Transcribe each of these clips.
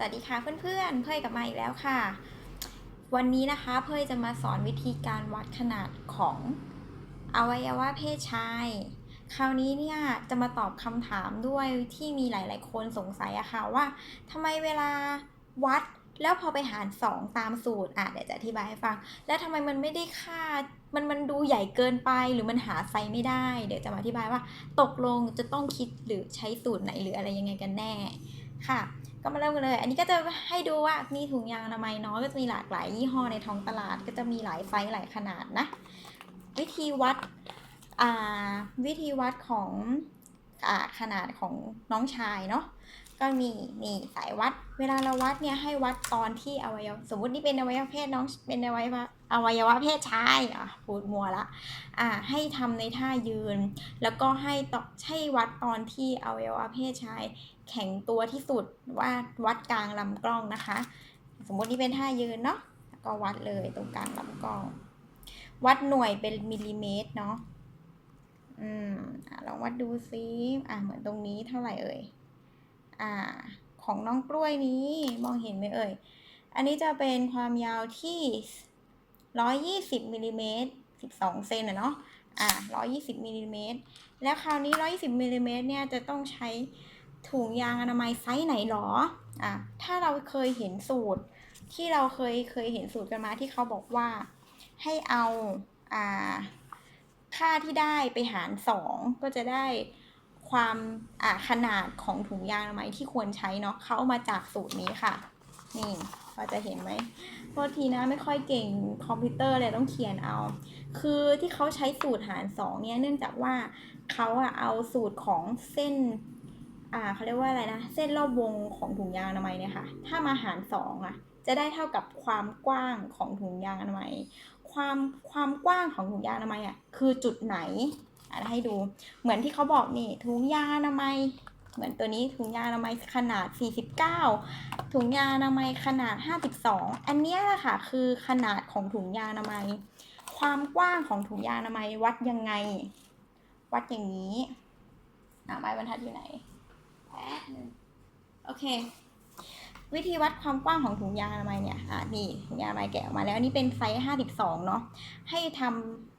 สวัสดีค่ะเพื่อนๆ เพยกลับมาอีกแล้วค่ะ วันนี้นะคะเพยจะมาสอนวิธีการวัดขนาดของอวัยวะเพศชาย คราวนี้เนี่ยจะมาตอบคำถามด้วยที่มีหลายๆ คนสงสัยอะค่ะว่าทำไมเวลาวัดแล้วพอไปหาร 2 ตามสูตรอะเดี๋ยวจะอธิบายให้ฟัง แล้วทำไมมันไม่ได้ค่ามันมันดูใหญ่เกินไปหรือมันหาไซส์ไม่ได้ เดี๋ยวจะมาอธิบายว่า ตกลงจะต้องคิดหรือใช้สูตรไหนหรืออะไรยังไงกันแน่ ค่ะ ก็มาเริ่มกันเลย อันนี้ก็จะให้ดูว่ามีถุงยางอนามัยเนาะก็จะมีหลากหลายยี่ห้อในท้องตลาด ก็จะมีหลายไซส์หลายขนาดนะ วิธีวัดอ่าวิธีวัดของอขนาดของน้องชายเนาะ ก็มีนี่สายวัด เวลาเราวัดเนี่ยให้วัดตอนที่อวัยวะสมมตินี่เป็นอวัยวะเพศน้องเป็นอวัยวะอวัยวะเพศชายอะพูดมัวละอ่าให้ทำในท่ายืน แล้วก็ให้ต่อให้วัดตอนที่อวัยวะเพศชาย แข็งตัวที่สุดว่าวัดกลางลำกล้องนะคะ สมมตินี่เป็นท่ายืนเนาะแล้วก็วัดเลยตรงกลางลำกล้อง วัดหน่วยเป็นมิลลิเมตรเนาะอืมอะลองวัดดูซิอะเหมือนตรงนี้เท่าไหร่เอ่ย อ่าของน้องกล้วยนี้มองเห็นไหมเอ่ย อันนี้จะเป็นความยาวที่ร้อยยี่สิบมิลลิเมตรสิบสองเซนอะเนาะอะร้อยยี่สิบมิลลิเมตรแล้วคราวนี้ร้อยยี่สิบมิลลิเมตรเนี่ยจะต้องใช้ถุงยางอนามัยไซส์ไหนหรออะถ้าเราเคยเห็นสูตรที่เราเคยเคยเห็นสูตรกันมาที่เขาบอกว่าให้เอาอ่าค่าที่ได้ไปหารสองก็จะได้ ความขนาดของถุงยางอนามัยที่ควรใช้เนาะเขาเอามาจากสูตรนี้ค่ะ นี่พอจะเห็นไหมโทษทีนะไม่ค่อยเก่งคอมพิวเตอร์เลยต้องเขียนเอา คือที่เขาใช้สูตรหารสองเนี่ยเนื่องจากว่าเขาอะเอาสูตรของเส้นอ่าเขาเรียกว่าอะไรนะ เส้นรอบวงของถุงยางอนามัยเนี่ยค่ะ ถ้ามาหารสองอะจะได้เท่ากับความกว้างของถุงยางอนามัย ความความกว้างของถุงยางอนามัยอะคือจุดไหน ให้ดู เหมือนที่เขาบอกนี่ถุงยาอนามัยเหมือนตัวนี้ถุงยาอนามัยขนาด 49 ถุงยาอนามัยขนาด 52 อันเนี้ยแหละค่ะคือขนาดของถุงยาอนามัย ความกว้างของถุงยาอนามัยวัดยังไง วัดอย่างนี้อะไม้บรรทัดอยู่ไหนแป๊บนึงโอเค วิธีวัดความกว้างของถุงยาอนามัยเนี่ยอ่านี่ถุงยาอนามัยแกะออกมาแล้วนนี้เป็นไซส์ห้าสิบสองเนาะให้ทำ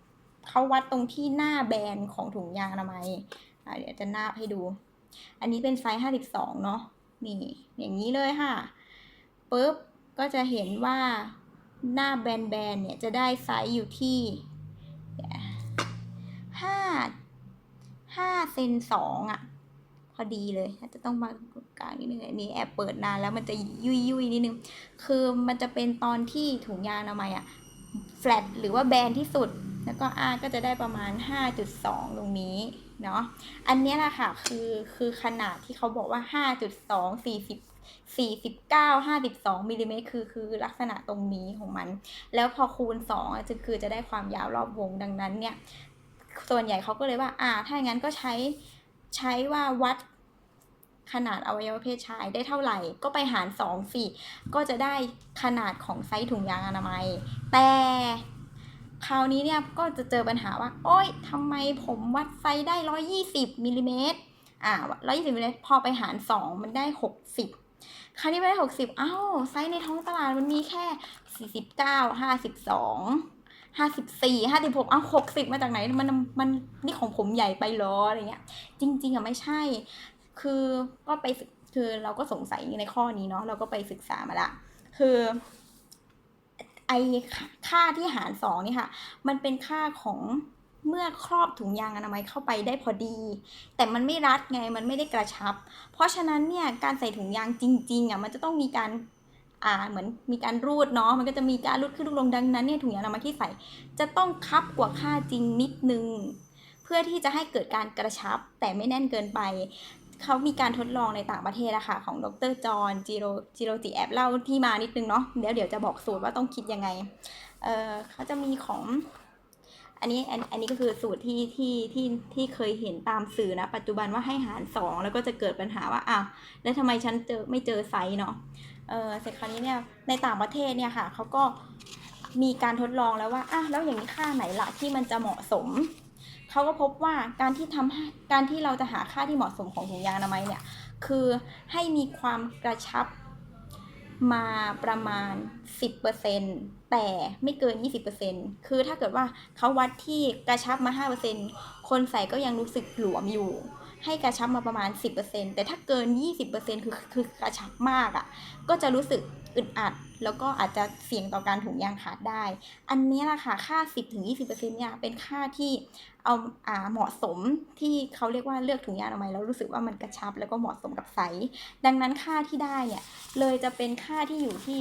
เขาวัดตรงที่หน้าแบนของถุงยางอนามัยเดี๋ยวจะนาบให้ดู อันนี้เป็นไซส์ห้าสิบสองเนาะนี่ อย่างนี้เลยค่ะปุ๊บก็จะเห็นว่าหน้าแบนๆเนี่ยจะได้ไซส์อยู่ที่ห้าห้าเซนสองอะพอดีเลยอาจจะต้องมากลางนิดนึงอันนี้แอบเปิดนานแล้วมันจะยุยยุยนิดนึง คือมันจะเป็นตอนที่ถุงยางอนามัยอะแฟลตหรือว่าแบนที่สุด แล้วก็ R ก็จะได้ประมาณ 5.2 ตรงนี้เนาะ อันนี้แหละค่ะคือคือขนาดที่เขาบอกว่า 5.2 40 49 52มิลลิเมตรคือคือลักษณะตรงนี้ของมัน แล้วพอคูณ2จะคือจะได้ความยาวรอบวงดังนั้นเนี่ย ส่วนใหญ่เขาก็เลยว่า อ่า ถ้าอย่างนั้นก็ใช้ใช้ว่าวัดขนาดอวัยวะเพศชายได้เท่าไหร่ ก็ไปหารสองสี่ก็จะได้ขนาดของไซส์ถุงยางอนามัย แต่ คราวนี้เนี่ยก็จะเจอปัญหาว่า โอ๊ยทำไมผมวัดไซส์ได้ร้อยี่สิบมิลลิเมตรอ่าร้อยี่สิบมิลลิเมตรพอไปหารสองมันได้หกสิบคราวนี้ไปได้หกสิบอ้าวไซส์ในท้องตลาดมันมีแค่สี่สิบเก้าห้าสิบสองห้าสิบสี่ห้าสิบหกอ้าวหกสิบมาจากไหนมันมันนี่ของผมใหญ่ไปเหรออะไรเงี้ย จริง ๆอะไม่ใช่ คือก็ไปคือเราก็สงสัยในข้อนี้เนาะเราก็ไปศึกษามาละ คือ ไอค่าที่หารสองนี่ค่ะ มันเป็นค่าของเมื่อครอบถุงยางอนามัยเข้าไปได้พอดี แต่มันไม่รัดไงมันไม่ได้กระชับ เพราะฉะนั้นเนี่ยการใส่ถุงยางจริงๆอะมันจะต้องมีการอ่าเหมือนมีการรูดเนาะมันก็จะมีการรูดขึ้นรูดลงดังนั้นเนี่ยถุงยางอนามัยที่ใส่ จะต้องคับกว่าค่าจริงนิดนึง เพื่อที่จะให้เกิดการกระชับแต่ไม่แน่นเกินไป เขามีการทดลองในต่างประเทศอะค่ะของดรจอห์นจิโรจิโรจิแอบเล่าที่มานิดนึงเนาะเดี๋ยวเดี๋ยวจะบอกสูตรว่าต้องคิดยังไงเออเขาจะมีของ อันนี้อันอันนี้ก็คือสูตรที่ที่ที่ที่เคยเห็นตามสื่อนะ ปัจจุบันว่าให้หารสองแล้วก็จะเกิดปัญหาว่าอ้าวแล้วทำไมฉันเจอไม่เจอไซส์เนาะเออเสร็จคราวนี้เนี่ยในต่างประเทศเนี่ยค่ะเขาก็มีการทดลองแล้วว่าอะแล้วอย่างนี้ค่าไหนละที่มันจะเหมาะสม เขาก็พบว่าการที่ทำการที่เราจะหาค่าที่เหมาะสมของถุงยางอนามัยเนี่ยคือให้มีความกระชับมาประมาณ 10%แต่ไม่เกิน 20%คือถ้าเกิดว่าเขาวัดที่กระชับมา 5%คนใส่ก็ยังรู้สึกหลวมอยู่ ให้กระชับมาประมาณ 10%แต่ถ้าเกิน 20%คือคือกระชับมากอะ่ะ ก็จะรู้สึกอึดอัด แล้วก็อาจจะเสี่ยงต่อการถุงยางขาดได้ อันนี้แหละค่ะค่า 10-20%เนี่ยเป็นค่าที่เอาอ่าเหมาะสมที่เขาเรียกว่าเลือกถุงยางอนามัยแล้วรู้สึกว่ามันกระชับแล้วก็เหมาะสมกับไซส์ดังนั้นค่าที่ได้เนี่ยเลยจะเป็นค่าที่อยู่ที่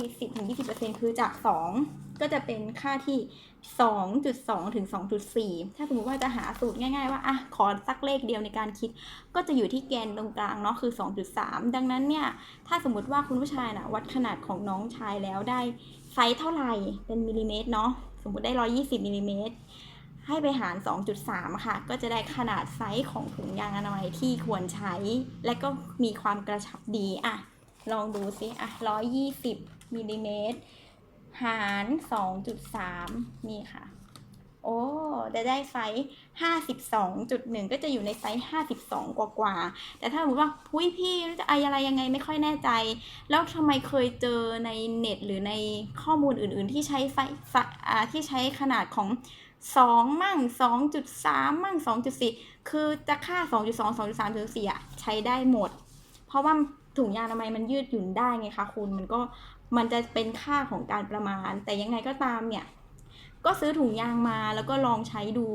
10-20%คือจาก 2 ก็จะเป็นค่าที่ 2.2 ถึง 2.4 ถ้าสมมติว่าจะหาสูตรง่าย ๆ ว่าอะขอสักเลขเดียวในการคิด ก็จะอยู่ที่แกนตรงกลางเนาะคือ 2.3 ดังนั้นเนี่ย ถ้าสมมติว่าคุณผู้ชายนะวัดขนาดของน้องชายแล้วได้ไซส์เท่าไหร่เป็นมิลลิเมตรเนาะสมมติได้ 120มิลลิเมตรให้ไปหาร 2.3 ค่ะ ก็จะได้ขนาดไซส์ของถุงยางอนามัยที่ควรใช้ และก็มีความกระชับดีอะลองดูซิอะ120มิลลิเมตร หาร 2.3 นี่ค่ะ โอ้จะได้ไซส์ 52.1 ก็จะอยู่ในไซส์ 52 กว่ากว่า แต่ถ้าสมมติว่าพุ้ยพี่จะอะไรยังไงไม่ค่อยแน่ใจ แล้วทำไมเคยเจอในเน็ตหรือในข้อมูลอื่นๆ ที่ใช้ไซส์ที่ใช้ขนาดของ2มั่ง2.3มั่ง2.4คือจะค่า2.2 2.3 2.4อะใช้ได้หมด เพราะว่าถุงยางอนามัยมันยืดหยุ่นได้ไงคะคุณมันก็ มันจะเป็นค่าของการประมาณ แต่ยังไงก็ตามเนี่ย ก็ซื้อถุงยางมาแล้วก็ลองใช้ดู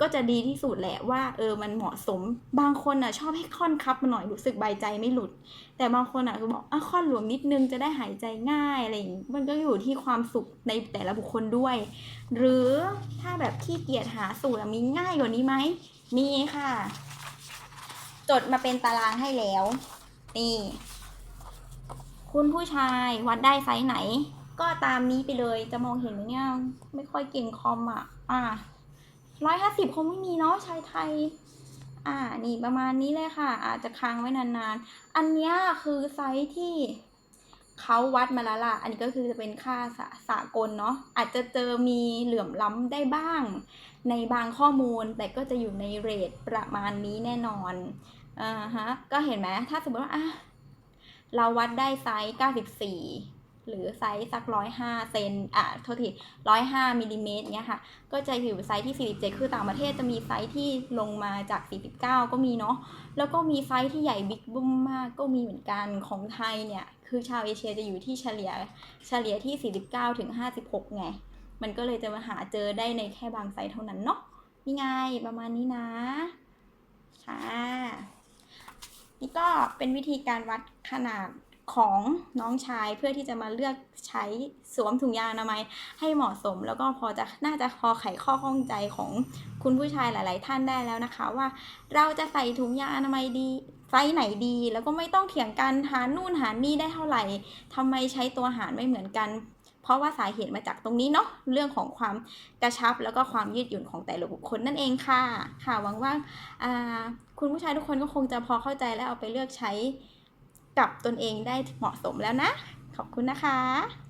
ก็จะดีที่สุดแหละว่าเออมันเหมาะสม บางคนอะชอบให้ค่อนคับมาหน่อยรู้สึกใบใจไม่หลุด แต่บางคนอะก็บอกอะค่อนหลวมนิดนึงจะได้หายใจง่ายอะไรอย่างงี้มันก็อยู่ที่ความสุขในแต่ละบุคคลด้วย หรือถ้าแบบขี้เกียจหาสูตรมีง่ายกว่านี้ไหมมีค่ะ จดมาเป็นตารางให้แล้วนี่ คุณผู้ชายวัดได้ไซส์ไหน ก็ตามนี้ไปเลยจะมองเห็นไหมเนี่ยไม่ค่อยเก่งคอมอะ อ่าร้อยห้าสิบคงไม่มีเนาะชายไทย อ่า นี่ประมาณนี้เลยค่ะ อาจจะค้างไว้นานๆ อันนี้คือไซส์ที่เขาวัดมาแล้วล่ะ อันนี้ก็คือจะเป็นค่าสาสากลเนาะ อาจจะเจอมีเหลื่อมล้ำได้บ้าง ในบางข้อมูล แต่ก็จะอยู่ในเรทประมาณนี้แน่นอน อ่าฮะ ก็เห็นไหม ถ้าสมมติว่าอะ เราวัดได้ไซส์ 94 หรือไซส์สัก 105 เซน อะ โทษที 105มิลลิเมตรเนี้ยค่ะ ก็จะอยู่ไซส์ที่ 47 คือต่างประเทศจะมีไซส์ที่ลงมาจาก 49 ก็มีเนาะ แล้วก็มีไซส์ที่ใหญ่บิ๊กบึ้มมากก็มีเหมือนกัน ของไทยเนี่ย คือชาวเอเชียจะอยู่ที่เฉลี่ย เฉลี่ยที่ 49 ถึง 56 ไง มันก็เลยจะมาหาเจอได้ในแค่บางไซส์เท่านั้นเนาะ นี่ไงประมาณนี้นะ ค่ะ นี่ก็เป็นวิธีการวัดขนาดของน้องชายเพื่อที่จะมาเลือกใช้สวมถุงยางอนามัยให้เหมาะสม แล้วก็พอจะน่าจะพอไขข้อข้องใจของคุณผู้ชายหลาย ๆ ท่านได้แล้วนะคะ ว่าเราจะใส่ถุงยางอนามัยดีไซส์ไหนดี แล้วก็ไม่ต้องเถียงกันหารนู่นหารนี่ได้เท่าไหร่ทำไมใช้ตัวหารไม่เหมือนกัน เพราะว่าสาเหตุมาจากตรงนี้เนาะเรื่องของความกระชับแล้วก็ความยืดหยุ่นของแต่ละบุคคลนั่นเองค่ะ ค่ะหวังว่าอ่าคุณผู้ชายทุกคนก็คงจะพอเข้าใจและเอาไปเลือกใช้กับตนเองได้เหมาะสมแล้วนะ ขอบคุณนะคะ